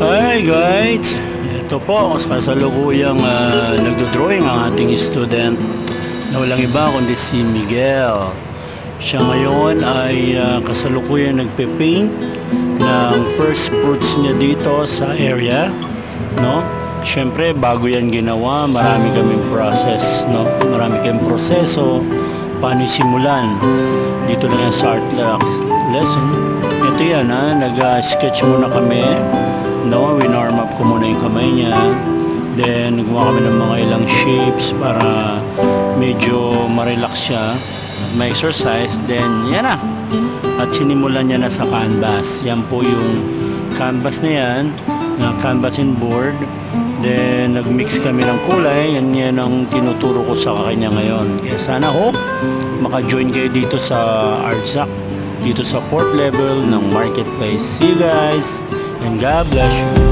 Hi guys! Ito po, kasalukuyang uh, nagdo-drawing ang ating student na walang iba kundi si Miguel. Siya ngayon ay uh, kasalukuyang nagpe-paint ng first fruits niya dito sa area. No? Siyempre, bago yan ginawa, marami kaming process. No? Marami kaming proseso paano simulan. Dito lang yan sa art lesson. Ito yan ha, nag-sketch muna kami. No, winarm up ko muna yung kamay niya. Then, gumawa kami ng mga ilang shapes para medyo ma-relax siya. May exercise. Then, yan na. At sinimulan niya na sa canvas. Yan po yung canvas na yan. Na canvasin board. Then, nag-mix kami ng kulay. Yan yan ang tinuturo ko sa kanya ngayon. Kaya sana hope maka-join kayo dito sa Artsac. Dito sa port level ng marketplace. See you guys! And God bless you.